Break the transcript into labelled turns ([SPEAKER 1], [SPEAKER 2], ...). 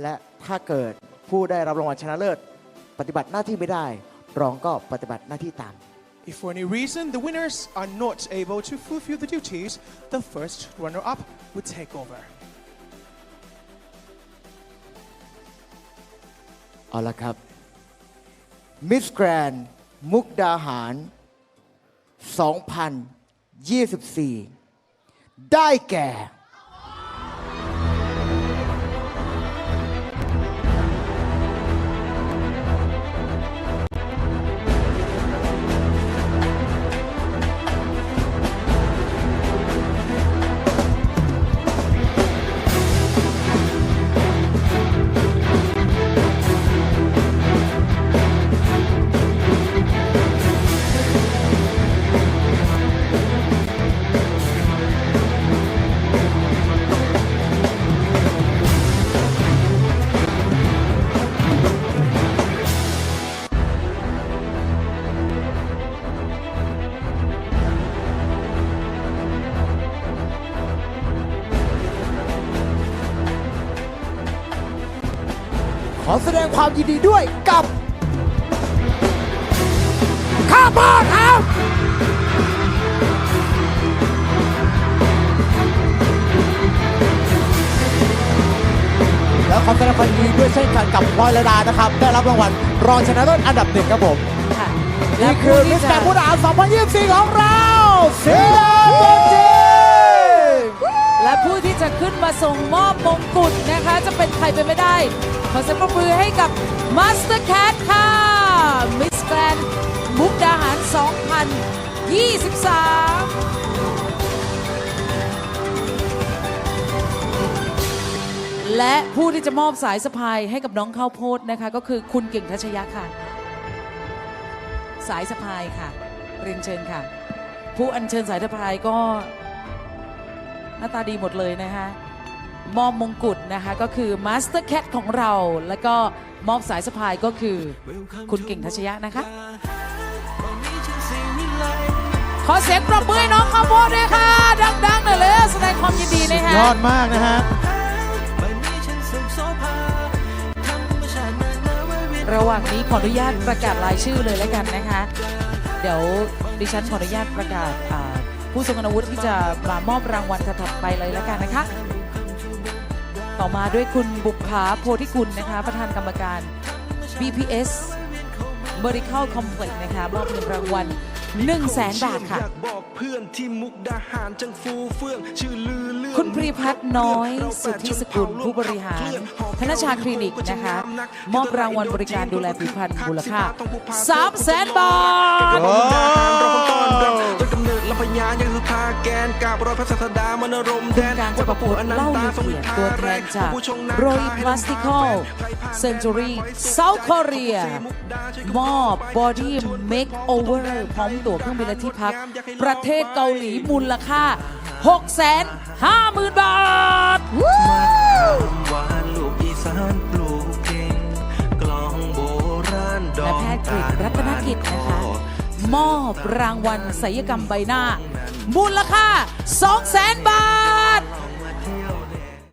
[SPEAKER 1] และถ้าเกิดผู้ได้รับรางวัลชนะเลิศ ปฏิบัติหน้าที่ไม่ได้ รองก็ปฏิบัติหน้าที่ตาม
[SPEAKER 2] If for any reason the winners are not able to fulfill the duties, the first runner-up would take over.
[SPEAKER 1] เอาละครับมิสแกรนมุกดาหาร 2024 ได้แก่ ขอแสดงความยินดีด้วยกับข้าพ่อครับแล้วขอแสดงความยินดีด้วยเช่นกันกับพลอยระดานะครับ ได้รับรางวัลรองชนะเลิศอันดับหนึ่งครับผม
[SPEAKER 3] ค่ะ
[SPEAKER 1] นี่คือมิสแกรนด์ผู้ดา2024 ของเราเสียตัวจริง
[SPEAKER 3] และผู้ที่จะขึ้นมาส่งมอบมงกุฎนะคะ จะเป็นใครไปไม่ได้ ขอเสียงปรบมือให้กับ Master Cat ค่ะ Miss Grand มุกดาหาร 2023และผู้ที่จะมอบสายสะพายให้กับน้องข้าวโพดนะคะ ก็คือคุณเก่งทัชยะค่ะ สายสะพายค่ะ เรียนเชิญค่ะ ผู้อัญเชิญสายสะพายก็หน้าตาดีหมดเลยนะคะ มอบมงกุฎนะคะก็คือ Master Cat ของเรา แล้วก็มอบสายสะพายก็คือคุณเก่งทัชยะนะคะ ขอเสียงปรบมือให้น้องข้าวโพดด้วยค่ะ ดังๆหน่อยเลยแสดงความยินดีนะคะ
[SPEAKER 1] ยอดมากนะฮะ
[SPEAKER 3] ระหว่างนี้ขออนุญาตประกาศรายชื่อเลยแล้วกันนะคะ เดี๋ยวดิฉันขออนุญาตประกาศอ่าผู้ทรงคุณวุฒิที่จะมามอบรางวัลถัดๆไปเลยแล้วกันนะคะ ต่อมาด้วยคุณบุภาโพธิกุลนะคะ ประธานกรรมการ BPS Medical Complex นะคะมอบเงินรางวัล1 0 0 0 0แสนบาทค่ะ
[SPEAKER 4] อยากบอกเพื่อนที่มุกดาหารจังฟูเฟื่องชื่อลือเลื่อน
[SPEAKER 3] คุณพรีพัฒน์น้อย สุทธิสกุลผู้บริหาร ธนชาคลินิกนะคะ มอบรางวัลบริการดูแลผิวพรรณมูลค่า3 0 0แสนบาท
[SPEAKER 4] มุกดาหารเราคงต้อ นรับต้นกำเนิดลำพญายังสุธาแกนกาบรอยพระศาสดามนรมแดน
[SPEAKER 3] การจะประกวดเล่าอยู่เขียนตัวแทนจาก r o y Plastical Century South Korea มอบ Body Makeover พร้อมตั๋วเครื่องบินและที่พัก ประเทศเกาหลีมูลค่า 650,000 บาท
[SPEAKER 4] หวานลูกอีสานปลูกเก่งกลองโบราณดอ
[SPEAKER 3] และ
[SPEAKER 4] ก
[SPEAKER 3] แพทย์กฤษรัตนกิจนะคะ มอบรางวัลศัลยกรรมใบหน้า มูลค่า 200,000 บาท